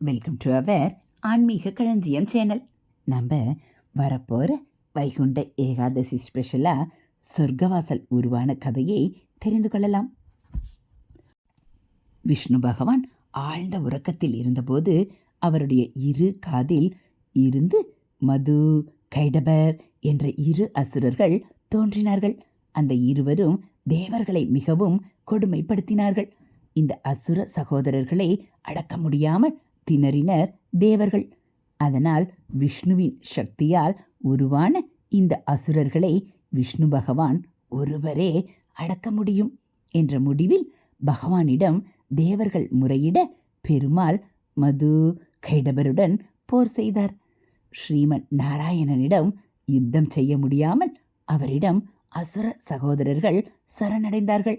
Welcome to our ஆன்மீக களஞ்சியம் channel நம்ம வரப்போகிற வைகுண்ட ஏகாதசி ஸ்பெஷலாக சொர்க்கவாசல் உருவான கதையை தெரிந்து கொள்ளலாம். விஷ்ணு பகவான் ஆழ்ந்த உறக்கத்தில் இருந்தபோது அவருடைய இரு காதில் இருந்து மது கைடபர் என்ற இரு அசுரர்கள் தோன்றினார்கள். அந்த இருவரும் தேவர்களை மிகவும் கொடுமைப்படுத்தினார்கள். இந்த அசுர சகோதரர்களை அடக்க முடியாமல் திணறினர் தேவர்கள். அதனால் விஷ்ணுவின் சக்தியால் உருவான இந்த அசுரர்களை விஷ்ணு பகவான் ஒருவரே அடக்க முடியும் என்ற முடிவில் பகவானிடம் தேவர்கள் முறையிட பெருமாள் மது கைடபருடன் போர் செய்தார். ஸ்ரீமன் நாராயணனிடம் யுத்தம் செய்ய முடியாமல் அவரிடம் அசுர சகோதரர்கள் சரணடைந்தார்கள்.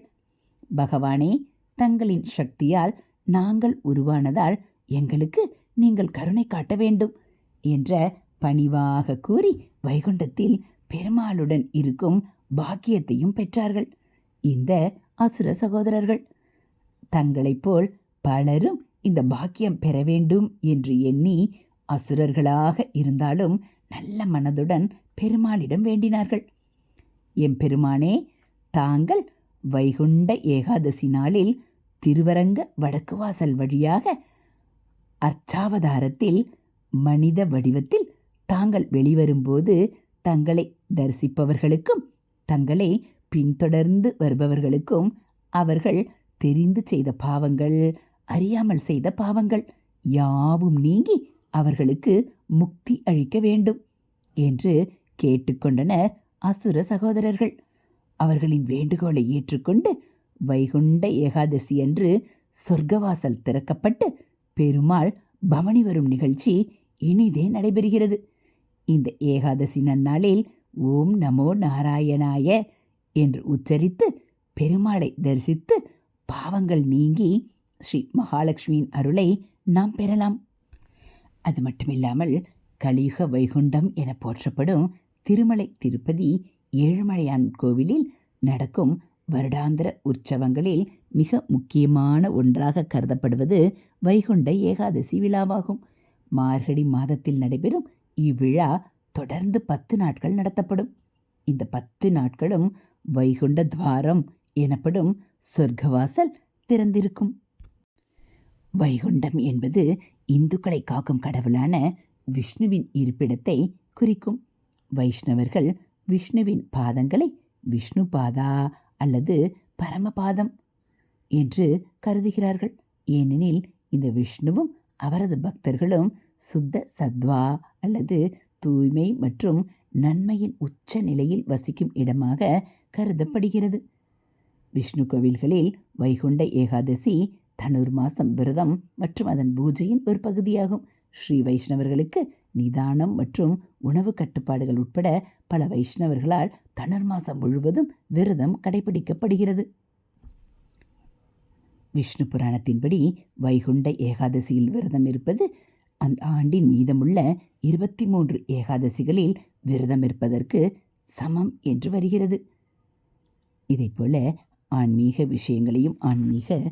பகவானே தங்களின் சக்தியால் நாங்கள் உருவானதால் எங்களுக்கு நீங்கள் கருணை காட்ட வேண்டும் என்ற பணிவாக கூறி வைகுண்டத்தில் பெருமாளுடன் இருக்கும் பாக்கியத்தையும் பெற்றார்கள். இந்த அசுர சகோதரர்கள் தங்களைப் போல் பலரும் இந்த பாக்கியம் பெற வேண்டும் என்று எண்ணி அசுரர்களாக இருந்தாலும் நல்ல மனதுடன் பெருமாளிடம் வேண்டினார்கள். எம்பெருமானே தாங்கள் வைகுண்ட ஏகாதசி நாளில் திருவரங்க வடக்கு வாசல் வழியாக அர்ச்சாவதாரத்தில் மனித வடிவத்தில் தாங்கள் வெளிவரும்போது தங்களை தரிசிப்பவர்களுக்கும் தங்களை பின்தொடர்ந்து வருபவர்களுக்கும் அவர்கள் தெரிந்து செய்த பாவங்கள் அறியாமல் செய்த பாவங்கள் யாவும் நீங்கி அவர்களுக்கு முக்தி அளிக்க வேண்டும் என்று கேட்டுக்கொண்டனர் அசுர சகோதரர்கள். அவர்களின் வேண்டுகோளை ஏற்றுக்கொண்டு வைகுண்ட ஏகாதசி அன்று சொர்க்கவாசல் திறக்கப்பட்டு பெருமாள் பவனி வரும் நிகழ்ச்சி இனிதே நடைபெறுகிறது. இந்த ஏகாதசி நன்னாளில் ஓம் நமோ நாராயணாய என்று உச்சரித்து பெருமாளை தரிசித்து பாவங்கள் நீங்கி ஸ்ரீ மகாலட்சுமியின் அருளை நாம் பெறலாம். அது மட்டுமில்லாமல் கலியுக வைகுண்டம் என போற்றப்படும் திருமலை திருப்பதி ஏழுமலையான் கோவிலில் நடக்கும் வருடாந்திர உற்சவங்களில் மிக முக்கியமான ஒன்றாக கருதப்படுவது வைகுண்ட ஏகாதசி விழாவாகும். மார்கழி மாதத்தில் நடைபெறும் இவ்விழா தொடர்ந்து பத்து நாட்கள் நடத்தப்படும். இந்த பத்து நாட்களும் வைகுண்ட துவாரம் எனப்படும் சொர்க்கவாசல் திறந்திருக்கும். வைகுண்டம் என்பது இந்துக்களை காக்கும் கடவுளான விஷ்ணுவின் இருப்பிடத்தை குறிக்கும். வைஷ்ணவர்கள் விஷ்ணுவின் பாதங்களை விஷ்ணு பாதா அல்லது பரமபாதம் என்று கருதுகிறார்கள். ஏனெனில் இந்த விஷ்ணுவும் அவரது பக்தர்களும் சுத்த சத்வா அல்லது தூய்மை மற்றும் நன்மையின் உச்ச நிலையில் வசிக்கும் இடமாக கருதப்படுகிறது. விஷ்ணு கோவில்களில் வைகுண்ட ஏகாதசி தனுர் மாசம் விரதம் மற்றும் அதன் பூஜையின் ஒரு பகுதியாகும். ஸ்ரீ வைஷ்ணவர்களுக்கு நிதானம் மற்றும் உணவு கட்டுப்பாடுகள் உட்பட பல வைஷ்ணவர்களால் தனுர்மாசம் முழுவதும் விரதம் கடைபிடிக்கப்படுகிறது. விஷ்ணு புராணத்தின்படி வைகுண்ட ஏகாதசியில் விரதம் இருப்பது அந்த ஆண்டின் மீதமுள்ள இருபத்தி மூன்று ஏகாதசிகளில் விரதம் இருப்பதற்கு சமம் என்று வருகிறது. இதைப்போல ஆன்மீக விஷயங்களையும் ஆன்மீக